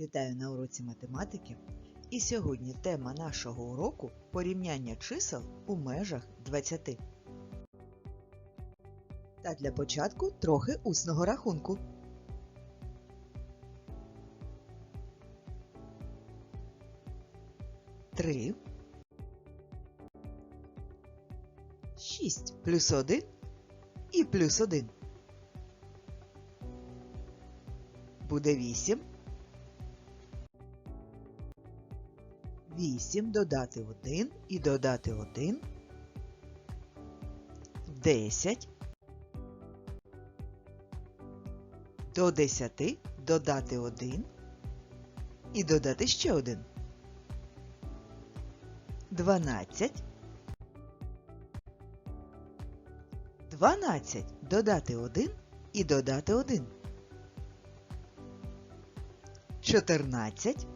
Вітаю на уроці математики. І сьогодні тема нашого уроку порівняння чисел у межах 20. Та для початку трохи усного рахунку. Три. Шість плюс один і плюс один. Буде вісім. 8 додати 1 і додати 1 10 до 10 додати 1 і додати ще 1 12 12 додати 1 і додати 1 14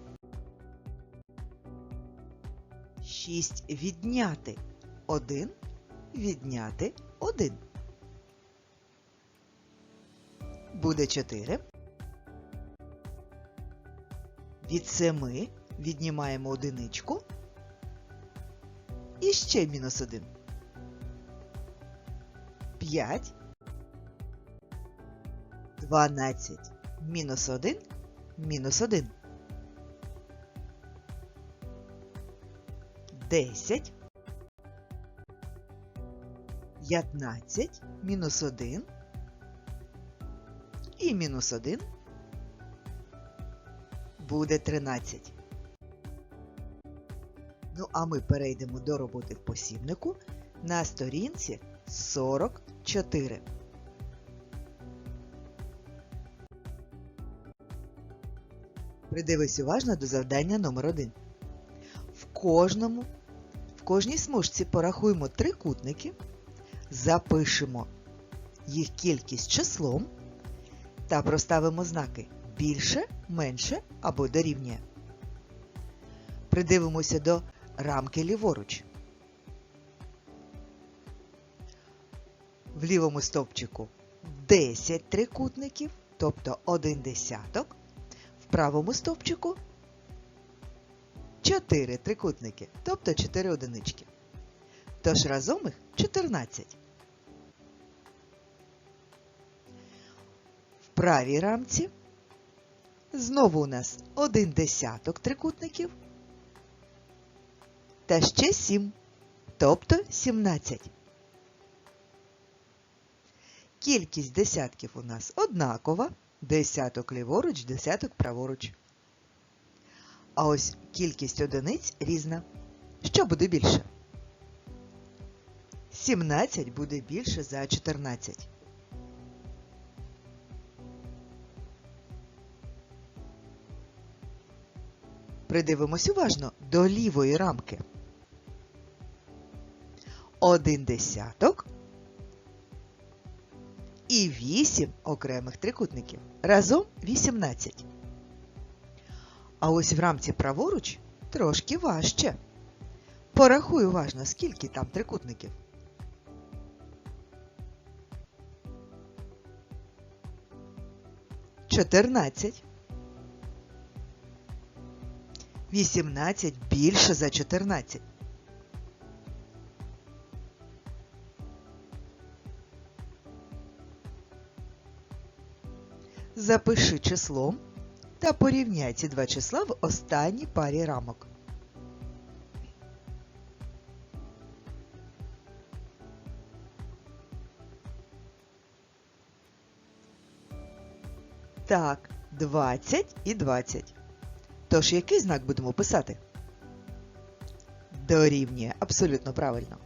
6 відняти 1 відняти 1. Буде 4. Від 7 віднімаємо одиничку. І ще мінус 1. 5. 12. Мінус 1. Мінус 1. 10, 15, мінус 1 і мінус 1 буде 13. Ну, а ми перейдемо до роботи в посібнику на сторінці 44. Придивись уважно до завдання номер 1. В кожному кожній смужці порахуємо трикутники, запишемо їх кількість числом та проставимо знаки більше, менше або дорівнює. Придивимося до рамки ліворуч. В лівому стовпчику 10 трикутників, тобто 1 десяток, в правому стовпчику 4 трикутники, тобто 4 одинички. Тож разом їх 14. В правій рамці знову у нас 1 десяток трикутників та ще 7, тобто 17. Кількість десятків у нас однакова, десяток ліворуч, десяток праворуч. А ось кількість одиниць різна. Що буде більше? 17 буде більше за 14. Придивимось уважно до лівої рамки. Один десяток і 8 окремих трикутників. Разом 18. А ось в рамці праворуч трошки важче. Порахуй уважно, скільки там трикутників. Чотирнадцять. Вісімнадцять більше за чотирнадцять. Запиши числом та порівняй ці два числа в останній парі рамок. Так, 20 і 20. Тож який знак будемо писати? Дорівнює. Абсолютно правильно.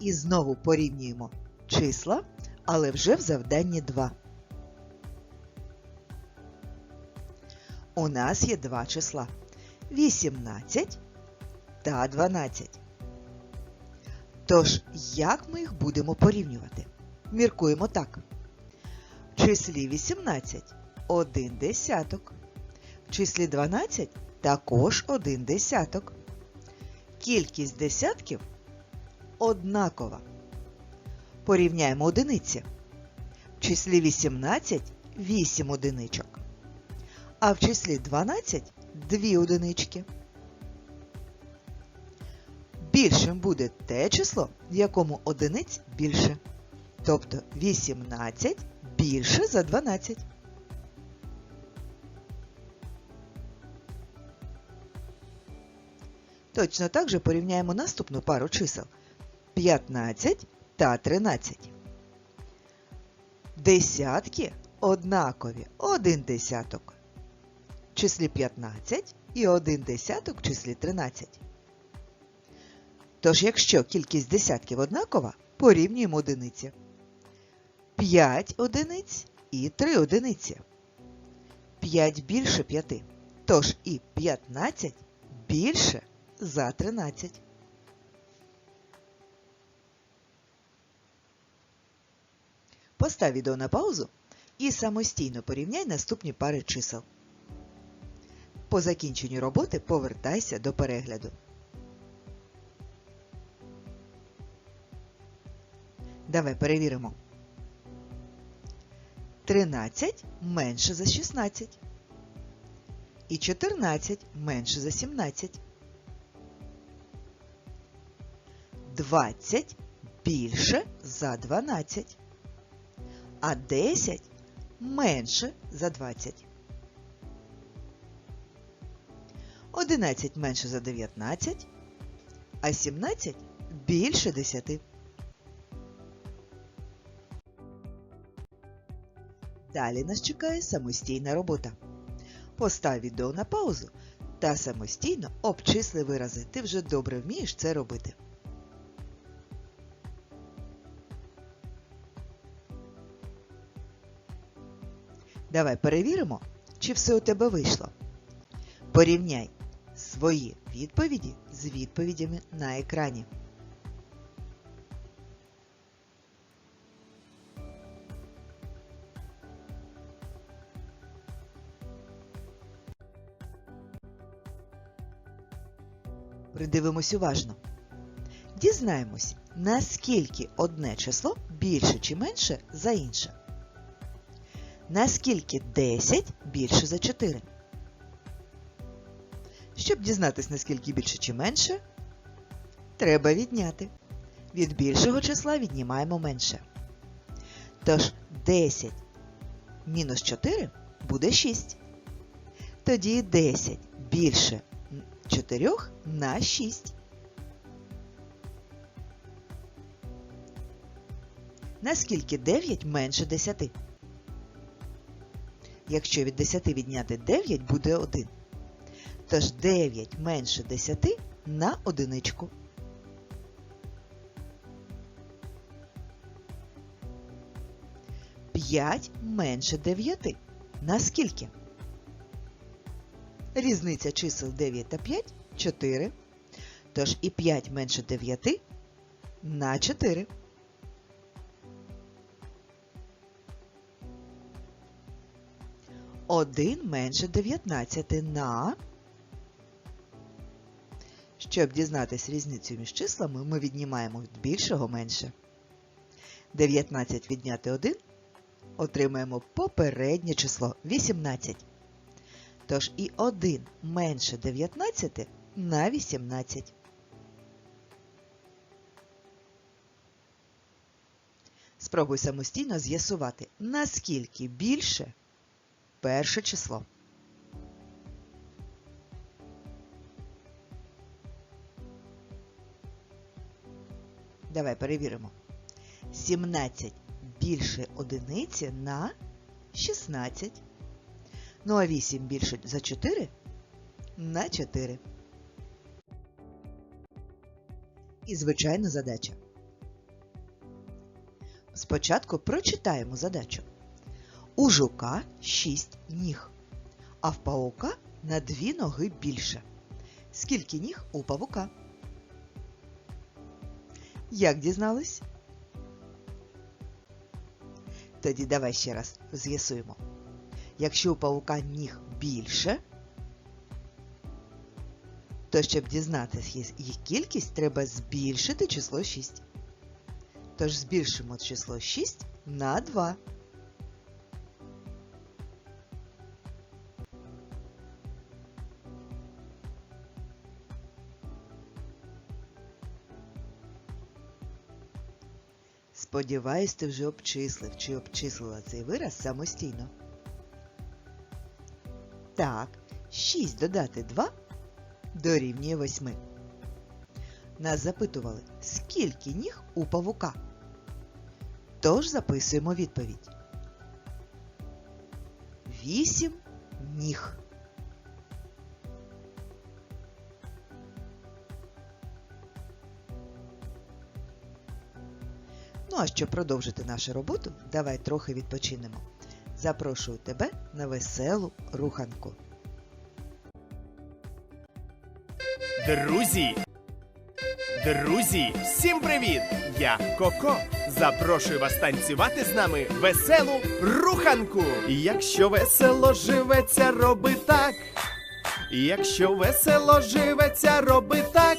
І знову порівнюємо числа, але вже в завданні 2. У нас є два числа 18 та 12. Тож, як ми їх будемо порівнювати? Міркуємо так. В числі 18 один десяток. В числі 12 також один десяток. Кількість десятків однакова. Порівняємо одиниці. В числі 18 8 одиничок. А в числі 12 2 одинички. Більшим буде те число, в якому одиниць більше. Тобто 18 більше за 12. Точно так же порівняємо наступну пару чисел 15 та 13. Десятки однакові один десяток числі 15 і один десяток в числі 13. Тож, якщо кількість десятків однакова, порівнюємо одиниці. 5 одиниць і 3 одиниці. 5 більше 5. Тож і 15 більше за 13. Постав відео на паузу і самостійно порівняй наступні пари чисел. По закінченню роботи повертайся до перегляду. Давай перевіримо. 13 менше за 16. І 14 менше за 17. 20 більше за 12. А 10 менше за 20. 11 менше за 19, а 17 більше 10. Далі нас чекає самостійна робота. Постав відео на паузу та самостійно обчисли вирази. Ти вже добре вмієш це робити. Давай перевіримо, чи все у тебе вийшло. Порівняй свої відповіді з відповідями на екрані. Придивимось уважно. Дізнаємось, наскільки одне число більше чи менше за інше. Наскільки 10 більше за 4. Щоб дізнатись, наскільки більше чи менше, треба відняти. Від більшого числа віднімаємо менше. Тож 10 мінус 4 буде 6. Тоді 10 більше 4 на 6. Наскільки 9 менше 10? Якщо від 10 відняти 9, буде 1. Тож 9 менше 10 на одиничку. П'ять менше 9. На скільки? Різниця чисел 9 та 5 4. Тож і 5 менше 9 на 4. Один менше 19 на. Щоб дізнатись різницю між числами, ми віднімаємо від більшого менше. 19 відняти 1 отримаємо попереднє число 18. Тож і 1 менше 19 на 18. Спробуй самостійно з'ясувати, наскільки більше перше число. Давай перевіримо. 17 більше одиниці на 16. Ну а 8 більше за 4 на 4. І звичайна задача. Спочатку прочитаємо задачу. У жука 6 ніг, а в паука на 2 ноги більше. Скільки ніг у павука? Як дізнались? Тоді давай ще раз з'ясуємо. Якщо у паука ніг більше, то щоб дізнатися їх кількість, треба збільшити число 6. Тож збільшимо число 6 на 2. Сподіваюсь, ти вже обчислив чи обчислила цей вираз самостійно. Так, 6 додати 2 дорівнює 8. Нас запитували, скільки ніг у павука. Тож записуємо відповідь. 8 ніг. Ну а щоб продовжити нашу роботу, давай трохи відпочинемо. Запрошую тебе на веселу руханку. Друзі! Друзі, всім привіт! Я Коко. Запрошую вас танцювати з нами веселу руханку. Якщо весело живеться, роби так. Якщо весело живеться, роби так.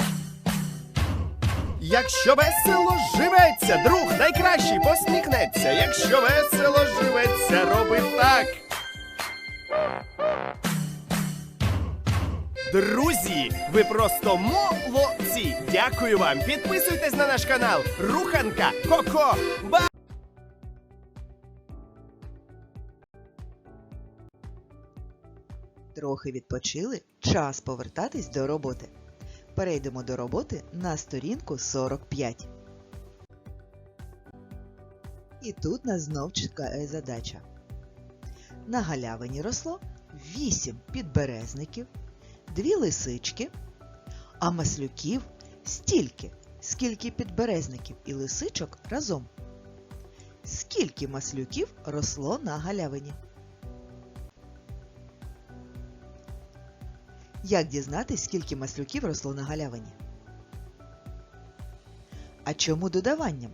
Якщо весело живеться, друг найкращий посміхнеться. Якщо весело живеться, роби так. Друзі, ви просто молодці! Дякую вам! Підписуйтесь на наш канал Руханка Коко Ба. Трохи відпочили, час повертатись до роботи. Перейдемо до роботи на сторінку 45. І тут нас знов чекає задача. На галявині росло 8 підберезників, 2 лисички, а маслюків стільки, скільки підберезників і лисичок разом. Скільки маслюків росло на галявині? Як дізнатись, скільки маслюків росло на галявині? А чому додаванням?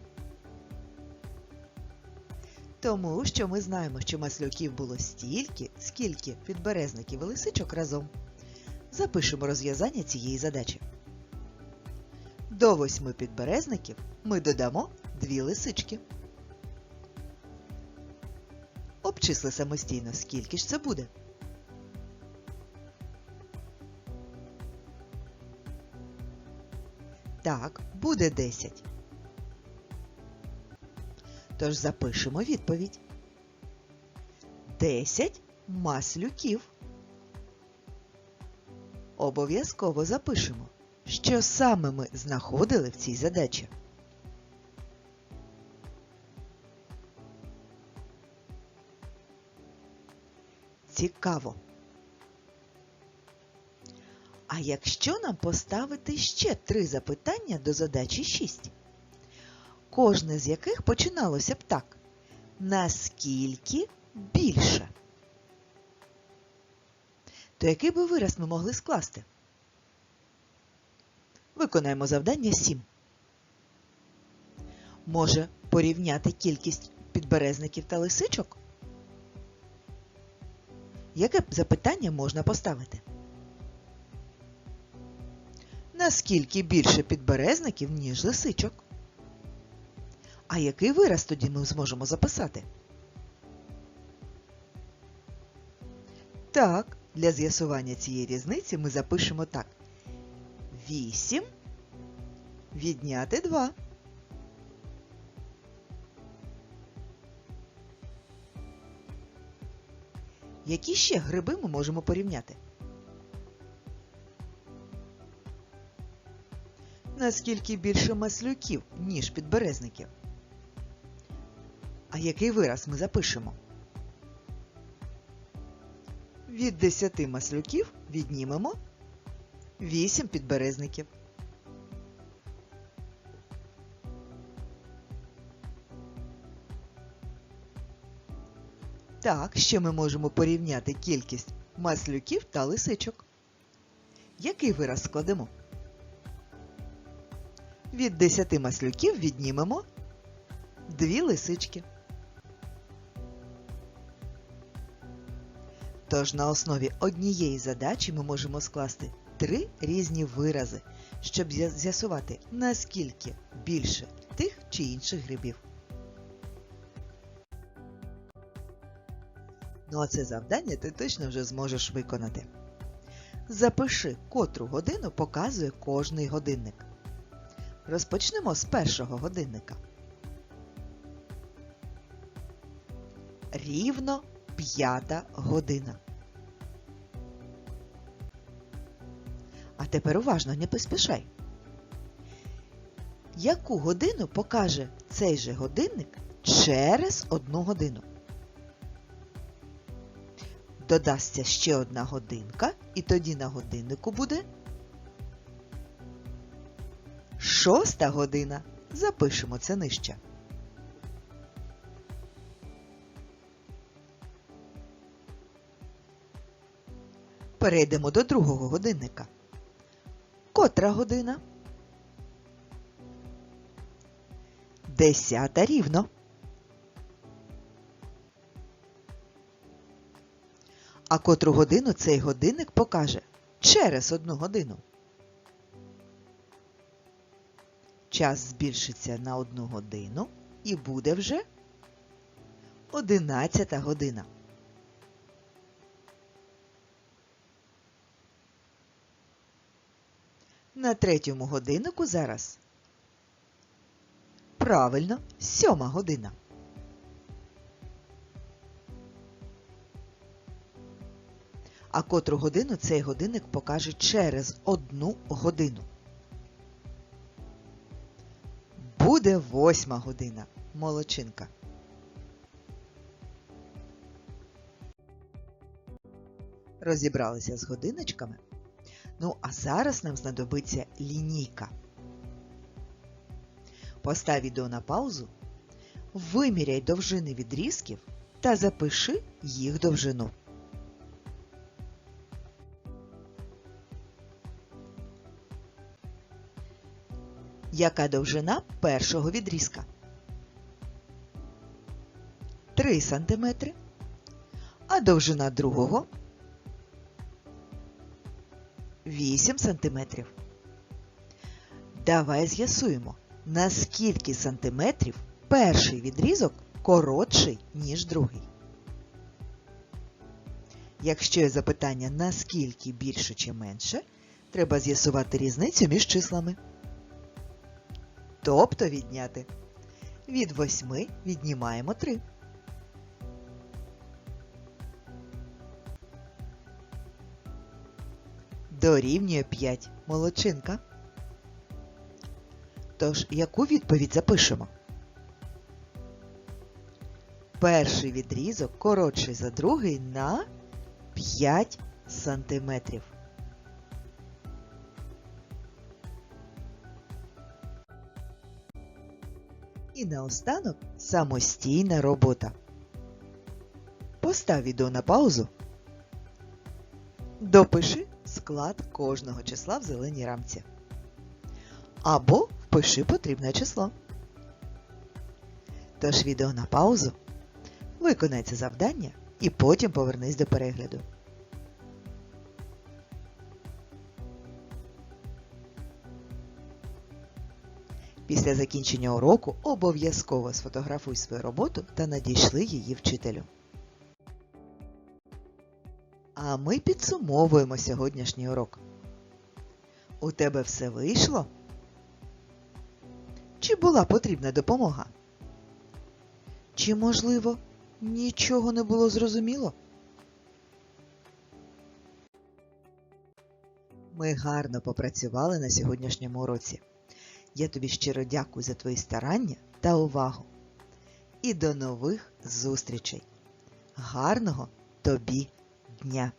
Тому що ми знаємо, що маслюків було стільки, скільки підберезників і лисичок разом. Запишемо розв'язання цієї задачі. До восьми підберезників ми додамо дві лисички. Обчисли самостійно, скільки ж це буде. Так, буде 10. Тож запишемо відповідь. 10 маслюків. Обов'язково запишемо, що саме ми знаходили в цій задачі. Цікаво. А якщо нам поставити ще три запитання до задачі 6, кожне з яких починалося б так. Наскільки більше? То який би вираз ми могли скласти? Виконаємо завдання 7. Може порівняти кількість підберезників та лисичок? Яке запитання можна поставити? Наскільки більше підберезників, ніж лисичок? А який вираз тоді ми зможемо записати? Так, для з'ясування цієї різниці ми запишемо так. 8 відняти 2. Які ще гриби ми можемо порівняти? Наскільки більше маслюків, ніж підберезників? А який вираз ми запишемо? Від 10 маслюків віднімемо 8 підберезників. Так, ще ми можемо порівняти кількість маслюків та лисичок. Який вираз складемо? Від 10 маслюків віднімемо 2 лисички. Тож на основі однієї задачі ми можемо скласти три різні вирази, щоб з'ясувати, наскільки більше тих чи інших грибів. Ну а це завдання ти точно вже зможеш виконати. Запиши, котру годину показує кожний годинник. Розпочнемо з першого годинника. Рівно п'ята година. А тепер уважно не поспішай. Яку годину покаже цей же годинник через одну годину? Додасться ще одна годинка, і тоді на годиннику буде шоста година. Запишемо це нижче. Перейдемо до другого годинника. Котра година? Десята рівно. А котру годину цей годинник покаже через одну годину. Час збільшиться на одну годину і буде вже одинадцята година. На третьому годиннику зараз. Правильно, сьома година. А котру годину цей годинник покаже через одну годину. Буде восьма година. Молодчинка. Розібралися з годиночками. Ну, а зараз нам знадобиться лінійка. Постав відео на паузу, виміряй довжини відрізків та запиши їх довжину. Яка довжина першого відрізка? 3 см. А довжина другого 8 см. Давай з'ясуємо, наскільки сантиметрів перший відрізок коротший, ніж другий. Якщо є запитання наскільки більше чи менше, треба з'ясувати різницю між числами. Тобто відняти. Від 8 віднімаємо 3. Дорівнює 5. Молодчинка. Тож, яку відповідь запишемо? Перший відрізок коротший за другий на 5 сантиметрів. І наостанок самостійна робота. Постав відео на паузу. Допиши склад кожного числа в зеленій рамці. Або впиши потрібне число. Тож відео на паузу. Виконай це завдання і потім повернись до перегляду. Після закінчення уроку обов'язково сфотографуй свою роботу та надійшли її вчителю. А ми підсумовуємо сьогоднішній урок. У тебе все вийшло? Чи була потрібна допомога? Чи, можливо, нічого не було зрозуміло? Ми гарно попрацювали на сьогоднішньому уроці. Я тобі щиро дякую за твої старання та увагу. І до нових зустрічей. Гарного тобі дня!